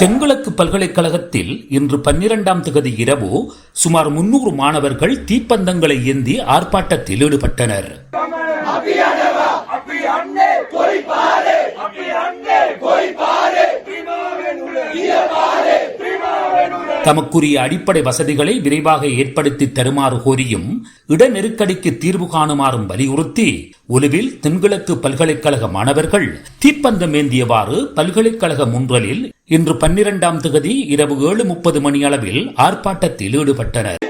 தென்கிழக்கு பல்கலைக்கழகத்தில் இன்று பன்னிரண்டாம் திகதி இரவு சுமார் முன்னூறு மாணவர்கள் தீப்பந்தங்களை ஏந்தி ஆர்ப்பாட்டத்தில் ஈடுபட்டனர். தமக்குரிய அடிப்படை வசதிகளை விரைவாக ஏற்படுத்தி தருமாறு கோரியும் இட நெருக்கடிக்கு தீர்வு காணுமாறும் வலியுறுத்தி ஒலுவில் தென்கிழக்கு பல்கலைக்கழக மாணவர்கள் தீப்பந்தம் ஏந்தியவாறு பல்கலைக்கழக முன்றலில் இன்று பன்னிரண்டாம் திகதி இரவு ஏழு முப்பது மணி அளவில் ஆர்ப்பாட்டத்தில் ஈடுபட்டனர்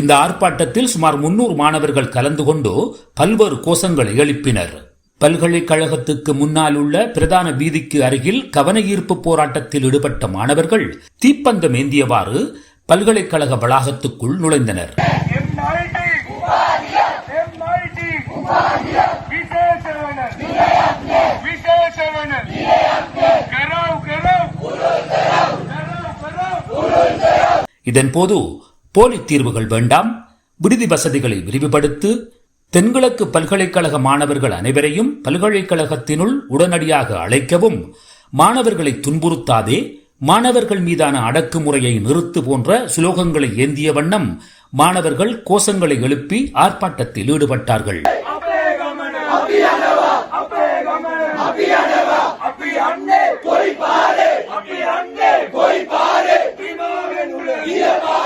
இந்த ஆர்ப்பாட்டத்தில் சுமார் முன்னூறு மாணவர்கள் கலந்து கொண்டு பல்வேறு கோஷங்களை எழுப்பினர். பல்கலைக்கழகத்துக்கு முன்னால் உள்ள பிரதான வீதிக்கு அருகில் கவனஈர்ப்பு போராட்டத்தில் ஈடுபட்ட மாணவர்கள் தீப்பந்தம் ஏந்தியவாறு பல்கலைக்கழக வளாகத்துக்குள் நுழைந்தனர். இதன்போது போலி தீர்வுகள் வேண்டாம் விடுதி வசதிகளை விரிவுபடுத்து தென்கிழக்கு பல்கலைக்கழக மாணவர்கள் அனைவரையும் பல்கலைக்கழகத்தினுள் உடனடியாக அழைக்கவும் மாணவர்களை துன்புறுத்தாதே மாணவர்கள் மீதான அடக்குமுறையை நிறுத்து போன்ற சுலோகங்களை ஏந்திய வண்ணம் மாணவர்கள் கோஷங்களை எழுப்பி ஆர்ப்பாட்டத்தில் ஈடுபட்டார்கள் Yeah.